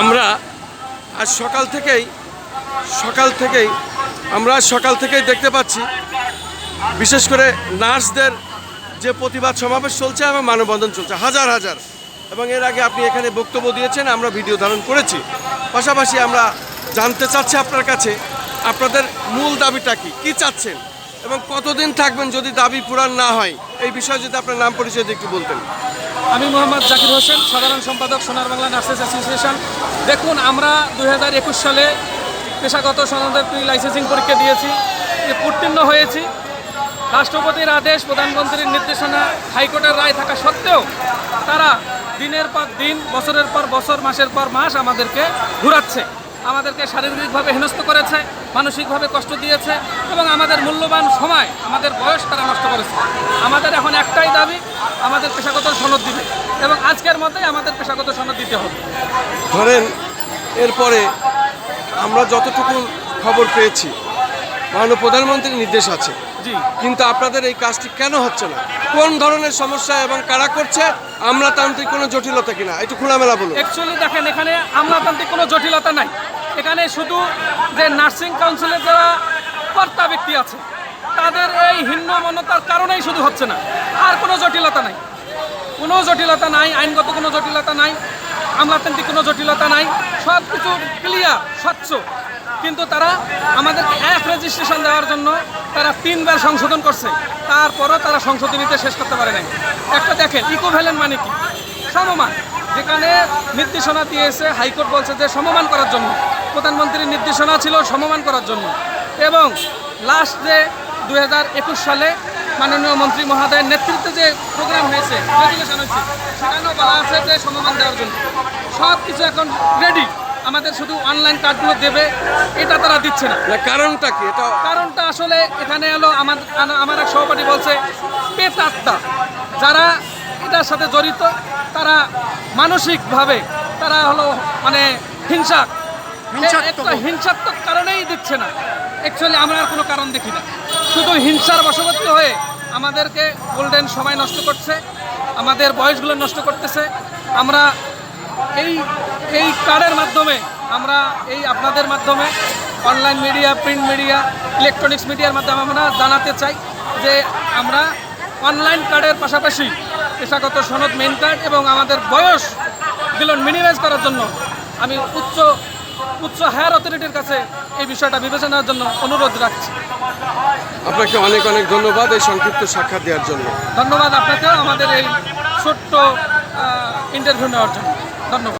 আমরা আজ সকাল থেকেই সকাল থেকেই, আমরা সকাল থেকেই দেখতে পাচ্ছি, বিশেষ করে নার্সদের যে প্রতিবাদ সমাবেশ চলছে এবং মানববন্ধন চলছে, হাজার হাজার। এবং এর আগে আপনি এখানে বক্তব্য দিয়েছেন, আমরা ভিডিও ধারণ করেছি। পাশাপাশি আমরা জানতে চাচ্ছি আপনার কাছে, আপনাদের মূল দাবিটা কি? কি চাচ্ছেন? এবং কতদিন থাকবেন যদি দাবি পূরণ না হয়? এই বিষয়ে যদি আপনার নাম পরিচয় একটু বলতেন। আমি মোহাম্মদ জাকির হোসেন, সাধারণ সম্পাদক সোনার বাংলা নার্সেস অ্যাসোসিয়েশন। দেখুন, আমরা দু হাজার একুশ সালে পেশাগত সনদের প্রি লাইসেন্সিং পরীক্ষা দিয়েছি উত্তীর্ণ হয়েছি। রাষ্ট্রপতির আদেশ, প্রধানমন্ত্রীর নির্দেশনা, হাইকোর্টের রায় থাকা সত্ত্বেও তারা দিনের পর দিন, বছরের পর বছর, মাসের পর মাস আমাদেরকে ঘুরাচ্ছে। আমাদেরকে শারীরিকভাবে হেনস্থ করেছে, মানসিকভাবে কষ্ট দিয়েছে এবং আমাদের মূল্যবান সময়, আমাদের বয়স তারা নষ্ট করেছে। আমাদের এখন একটাই দাবি আমাদের পেশাগত সনদ দিবে এবং আজকের মধ্যেই আমাদের পেশাগত সনদ দিতে হবে। ধরেন এরপরে আমরা যতটুকু খবর পেয়েছি মাননীয় প্রধানমন্ত্রীর নির্দেশ আছে। জি। কিন্তু আপনাদের এই কাজটি কেন হচ্ছে না? কোন ধরনের সমস্যা এবং কারা করছে? আমলাতান্ত্রিক কোনো জটিলতা কিনা? একটু খোলামেলা বলুন। অ্যাকচুয়ালি দেখেন এখানে আমলাতান্ত্রিক কোনো জটিলতা নাই। এখানে শুধু যে নার্সিং কাউন্সিলের যারা কর্তা ব্যক্তি আছে তাদের এই হিন্নমনতার কারণেই শুধু হচ্ছে না। আর কোনো জটিলতা নাই। কোনো জটিলতা নাই, আইনগত কোনো জটিলতা নাই, আমলাতান্ত্রিক কোনো জটিলতা নাই সব কিছু ক্লিয়ার স্বচ্ছ। কিন্তু তারা আমাদেরকে এক রেজিস্ট্রেশন দেওয়ার জন্য তারা তিনবার সংশোধন করছে। তারপরও তারা সংশোধনীতে শেষ করতে পারে নাই। একটা দেখেন ইকোভ্যালেন্ট মানে কি? সমমান, যেখানে নির্দেশনা দিয়েছে, হাইকোর্ট বলছে যে সমমান করার জন্য। প্রধানমন্ত্রীর নির্দেশনা ছিল সমমান করার জন্য। এবং লাস্ট যে দুই সালে মাননীয় মন্ত্রী মহোদয়ের নেতৃত্বে যে প্রোগ্রাম হয়েছে রেজুলেশন হয়েছে সেখানেও বলা আছে যে সমমান দেওয়ার জন্য। সব কিছু এখন রেডি আমাদের শুধু অনলাইন কার্ডগুলো দেবে এটা তারা দিচ্ছে না। কারণটা কি? এটা কারণটা আসলে এখানে হলো আমার আমার এক সহপাঠী বলছে পেতাত্মা যারা এটার সাথে জড়িত তারা মানসিকভাবে তারা হলো মানে হিংসা একটা হিংসাত্মক কারণেই দিচ্ছে না। অ্যাকচুয়ালি আমরা আর কোনো কারণ দেখি না। শুধু হিংসার বশবর্তী হয়ে আমাদেরকে গোল্ডেন সময় নষ্ট করছে, আমাদের বয়সগুলো নষ্ট করতেছে। আমরা এই এই কার্ডের মাধ্যমে, আমরা এই আপনাদের মাধ্যমে, online media, print media, electronics মিডিয়ার মাধ্যমে আমরা জানাতে চাই যে আমরা অনলাইন কার্ডের পাশাপাশি পেশাগত সনদ মেন কার্ড এবং আমাদের বয়সগুলো মিনিমাইজ করার জন্য আমি উচ্চ উচ্চ হায়ার অথরিটির কাছে এই বিষয়টা বিবেচনার জন্য অনুরোধ রাখছি। আপনাকে অনেক অনেক ধন্যবাদ এই সংক্ষিপ্ত সাক্ষাৎ দেওয়ার জন্য। ধন্যবাদ আপনাকে আমাদের এই ছোট্ট ইন্টারভিউ নেওয়ার জন্য। ধন্যবাদ।